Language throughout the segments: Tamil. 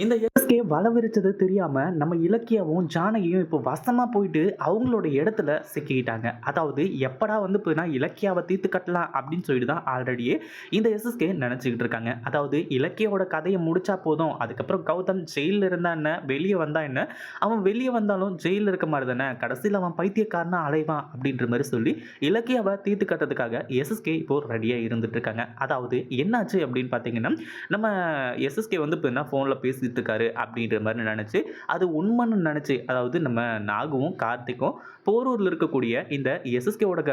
இந்த எஸ்கே வளவிரிச்சது விரிச்சது தெரியாம நம்ம இலக்கியாவும் ஜானகியும் இப்போ வசமா போயிட்டு அவங்களோட இடத்துல சிக்கிக்கிட்டாங்க. அதாவது எப்படா வந்து போயினா இலக்கியாவை தீர்த்து கட்டலாம் அப்படின்னு சொல்லிட்டு தான் ஆல்ரெடியே இந்த எஸ்எஸ்கே நினச்சிக்கிட்டு இருக்காங்க. அதாவது இலக்கியோட கதையை முடிச்சா போதும் அதுக்கப்புறம் கௌதம் ஜெயிலில் இருந்தா என்ன வெளியே வந்தா என்ன அவன் வெளியே வந்தாலும் ஜெயிலில் இருக்க மாதிரி தானே கடைசியில் அவன் பைத்தியக்காரனா அலைவான் அப்படின்ற மாதிரி சொல்லி இலக்கியாவை தீர்த்து கட்டுறதுக்காக எஸ்எஸ்கே இப்போ ரெடியாக இருந்துட்டு இருக்காங்க. அதாவது என்னாச்சு அப்படின்னு பார்த்தீங்கன்னா நம்ம எஸ்எஸ்கே வந்து இப்போ என்ன ஃபோனில் பேசிட்டு இருக்காரு அப்படின்ற மாதிரி நினச்சி அது உண்மைன்னு நினச்சி அதாவது நம்ம நாகுவும் கார்த்திக்கும் போரூரில் இருக்கக்கூடிய இந்த எஸ்எஸ்கேவோட க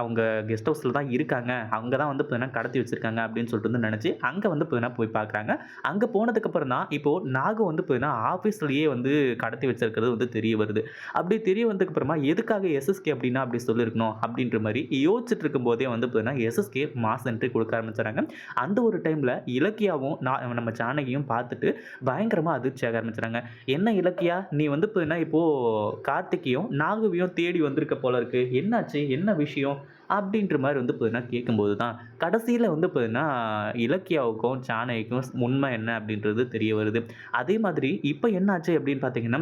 அவங்க கெஸ்ட் ஹவுஸில் தான் இருக்காங்க. அங்கே தான் வந்து பார்த்தீங்கன்னா கடத்தி வச்சுருக்காங்க அப்படின்னு சொல்லிட்டு வந்து நினச்சி அங்கே வந்து பார்த்தீங்கன்னா போய் பார்க்குறாங்க அங்கே போனதுக்கப்புறம் தான் இப்போது நாகு வந்து பார்த்தீங்கன்னா ஆஃபீஸ்லேயே வந்து கடத்தி வச்சிருக்கிறது வந்து தெரிய வருது. அப்படி தெரிய வந்ததுக்கப்புறமா எதுக்காக எஸ்எஸ்கே அப்படின்னா அப்படி சொல்லியிருக்கணும் அப்படின்ற மாதிரி யோசிச்சுட்டு இருக்கும்போதே வந்து பார்த்தீங்கன்னா எஸ்எஸ்கே மாஸ் என்ட்ரி கொடுக்க ஆரம்பிச்சாங்க. அந்த ஒரு டைமில் இலக்கியாவும் நான் நம்ம ஜானகியும் பார்த்துட்டு பயங்கரமாக அதிர்ச்சியாக ஆரம்பிச்சுறாங்க என்ன இலக்கியா? நீ வந்து பார்த்தீங்கன்னா இப்போது கார்த்திகையும் நாகுவியும் தேடி வந்திருக்க போல இருக்கு. என்னாச்சு? என்ன விஷயம்? அப்படின்ற மாதிரி வந்து பார்த்தீங்கன்னா கேட்கும்போது தான் கடைசியில் வந்து பார்த்தீங்கன்னா இலக்கியாவுக்கும் ஜானகிக்கும் உண்மை என்ன அப்படின்றது தெரிய வருது. அதே மாதிரி இப்போ என்னாச்சு அப்படின்னு பார்த்தீங்கன்னா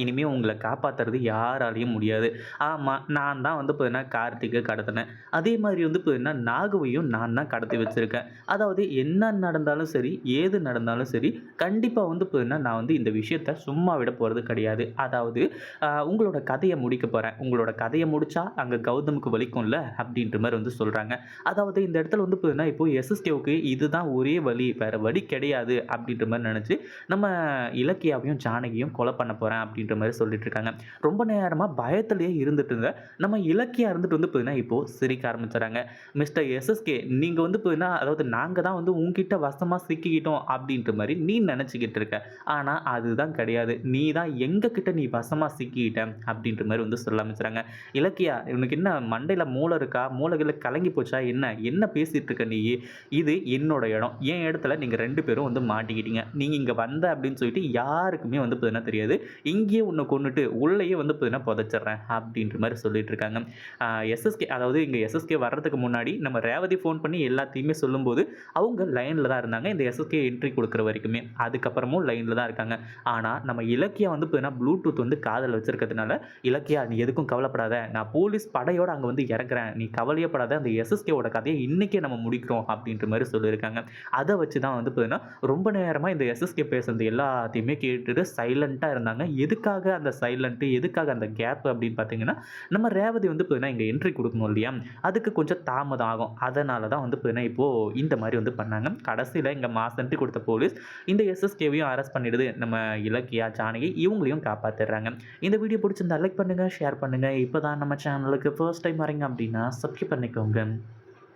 இனிமேல் உங்களை காப்பாற்றுறது யாராலையும் முடியாது. ஆமாம் நான் தான் வந்து பார்த்தீங்கன்னா கார்த்திகை கடத்தினேன். அதே மாதிரி வந்து பார்த்தீங்கன்னா நாகுவையும் நான் தான் கடத்தி வச்சுருக்கேன். அதாவது என்ன நடந்தாலும் சரி ஏது நடந்தாலும் சரி கண்டிப்பாக வந்து பார்த்தீங்கன்னா நான் வந்து இந்த விஷயத்த சும்மா விட போகிறது கிடையாது. அதாவது உங்களோட கதையை முடிக்க போகிறேன் உங்களோட கதையை முடித்தா அங்கே கௌதமுக்கு வலிக்கும்ல அப்படின்ற மாதிரி வந்து சொல்கிறாங்க அதாவது இந்த இடத்துல வந்து பார்த்தீங்கன்னா இப்போ எஸ்எஸ்கேவுக்கு இதுதான் ஒரே வழி வேறு வழி கிடையாது அப்படின்ற மாதிரி நினச்சி நம்ம இலக்கியாவையும் ஜானகியும் கொலை பண்ண போகிறேன் அப்படின்ற மாதிரி சொல்லிட்டு இருக்காங்க ரொம்ப நேரமாக பயத்திலேயே இருந்துட்டு இருந்த நம்ம இலக்கியா இருந்துட்டு வந்து பார்த்தீங்கன்னா இப்போது சிரிக்க ஆரம்பிச்சிடறாங்க. மிஸ்டர் எஸ்எஸ்கே நீங்கள் வந்து பார்த்தீங்கன்னா அதாவது நாங்கள் தான் வந்து உங்ககிட்ட வசமாக சிக்கிக்கிட்டோம் அப்படின்ற மாதிரி நீ நினச்சிக்கிட்டு இருக்க. ஆனால் அதுதான் கிடையாது. நீ தான் எங்ககிட்ட நீ வசமாக சிக்கிக்கிட்ட அப்படின்ற மாதிரி வந்து சொல்ல ஆரம்பிச்சிடறாங்க. இலக்கியா உனக்கு என்ன மண்டையில் மூளை இருக்கா? மூளைகளில் கலங்கி போச்சா? என்ன? என்ன பேசிகிட்டு இருக்க நீ? இது என்னோட இடம். என் இடத்துல நீங்கள் ரெண்டு பேரும் வந்து மாட்டிக்கிட்டீங்க. நீங்கள் இங்கே வந்த அப்படின்னு சொல்லிட்டு யாருக்குமே வந்து பார்த்தீங்கன்னா தெரியாது. இங்கேயே உன்னை கொண்டுட்டு உள்ளேயே வந்து பார்த்தீங்கன்னா புதைச்சிட்றேன் அப்படின்ற மாதிரி சொல்லிட்டு இருக்காங்க எஸ்எஸ்கே அதாவது இங்கே எஸ்எஸ்கே வர்றதுக்கு முன்னாடி நம்ம ரேவதி ஃபோன் பண்ணி எல்லாத்தையுமே சொல்லும்போது அவங்க லைனில் தான் இருந்தாங்க. இந்த எஸ்எஸ்கே என்ட்ரி கொடுக்குற வரைக்குமே. அதுக்கப்புறமும் லைனில் தான் இருக்காங்க. ஆனால் நம்ம இலக்கியா வந்து பார்த்தீங்கன்னா ப்ளூடூத் வந்து காதில் வச்சிருக்கிறதுனால இலக்கியா நீ எதுக்கும் கவலைப்படாத. நான் போலீஸ் படையோடு அங்கே வந்து இறங்குறேன் நீ கவலையப்படாத அந்த எஸ்எஸ்கேவோட கதையை இன்றைக்கே நம்ம முடிக்கிறோம் அப்படின்ற மாதிரி சொல்லியிருக்காங்க. அதை வச்சு தான் வந்து பார்த்தீங்கன்னா ரொம்ப நேரமாக இந்த எஸ்எஸ்கே பேசுறது எல்லாத்தையுமே கேட்டுட்டு சைலண்ட்டாக இருந்தாங்க. எது எதுக்காக அந்த சைலண்ட்டு எதுக்காக அந்த கேப் அப்படின்னு பார்த்தீங்கன்னா நம்ம ரேவதி வந்து பார்த்தீங்கன்னா இங்கே என்ட்ரி கொடுக்கணும் இல்லையா? அதுக்கு கொஞ்சம் தாமதம் ஆகும் அதனால தான் வந்து பார்த்தீங்கன்னா இப்போது இந்த மாதிரி வந்து பண்ணாங்க. கடைசியில் இங்கே மாஸ் என்ட்ரி கொடுத்த போலீஸ் இந்த எஸ்எஸ்கேவையும் அரெஸ்ட் பண்ணிடுது. நம்ம இலக்கியா ஜானகி இவங்களையும் காப்பாற்றிடுறாங்க இந்த வீடியோ பிடிச்சிருந்தா லைக் பண்ணுங்கள் ஷேர் பண்ணுங்கள் இப்போ தான் நம்ம சேனலுக்கு ஃபர்ஸ்ட் டைம் வரீங்க அப்படின்னா சப்ஸ்கிரைப் பண்ணிக்கோங்க.